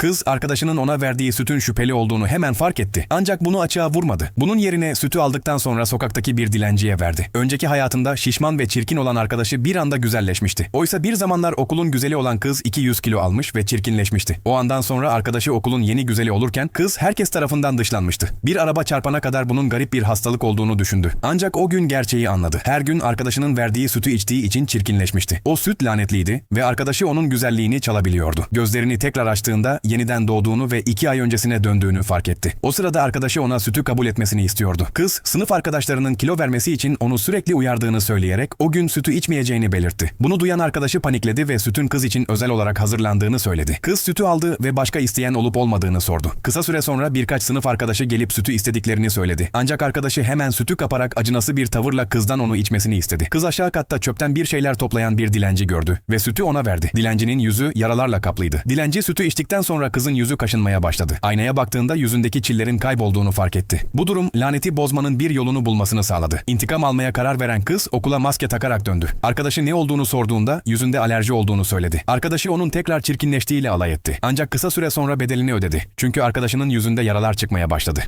Kız arkadaşının ona verdiği sütün şüpheli olduğunu hemen fark etti. Ancak bunu açığa vurmadı. Bunun yerine sütü aldıktan sonra sokaktaki bir dilenciye verdi. Önceki hayatında şişman ve çirkin olan arkadaşı bir anda güzelleşmişti. Oysa bir zamanlar okulun güzeli olan kız 200 kilo almış ve çirkinleşmişti. O andan sonra arkadaşı okulun yeni güzeli olurken kız herkes tarafından dışlanmıştı. Bir araba çarpana kadar bunun garip bir hastalık olduğunu düşündü. Ancak o gün gerçeği anladı. Her gün arkadaşının verdiği sütü içtiği için çirkinleşmişti. O süt lanetliydi ve arkadaşı onun güzelliğini çalabiliyordu. Gözlerini tekrar açtığında yeniden doğduğunu ve iki ay öncesine döndüğünü fark etti. O sırada arkadaşı ona sütü kabul etmesini istiyordu. Kız, sınıf arkadaşlarının kilo vermesi için onu sürekli uyardığını söyleyerek o gün sütü içmeyeceğini belirtti. Bunu duyan arkadaşı panikledi ve sütün kız için özel olarak hazırlandığını söyledi. Kız sütü aldı ve başka isteyen olup olmadığını sordu. Kısa süre sonra birkaç sınıf arkadaşı gelip sütü istediklerini söyledi. Ancak arkadaşı hemen sütü kaparak acınası bir tavırla kızdan onu içmesini istedi. Kız aşağı katta çöpten bir şeyler toplayan bir dilenci gördü ve sütü ona verdi. Dilencinin yüzü yaralarla kaplıydı. Dilenci sütü içtikten sonra kızın yüzü kaşınmaya başladı. Aynaya baktığında yüzündeki çillerin kaybolduğunu fark etti. Bu durum laneti bozmanın bir yolunu bulmasını sağladı. İntikam almaya karar veren kız okula maske takarak döndü. Arkadaşı ne olduğunu sorduğunda yüzünde alerji olduğunu söyledi. Arkadaşı onun tekrar çirkinleştiğiyle alay etti. Ancak kısa süre sonra bedelini ödedi. Çünkü arkadaşının yüzünde yaralar çıkmaya başladı.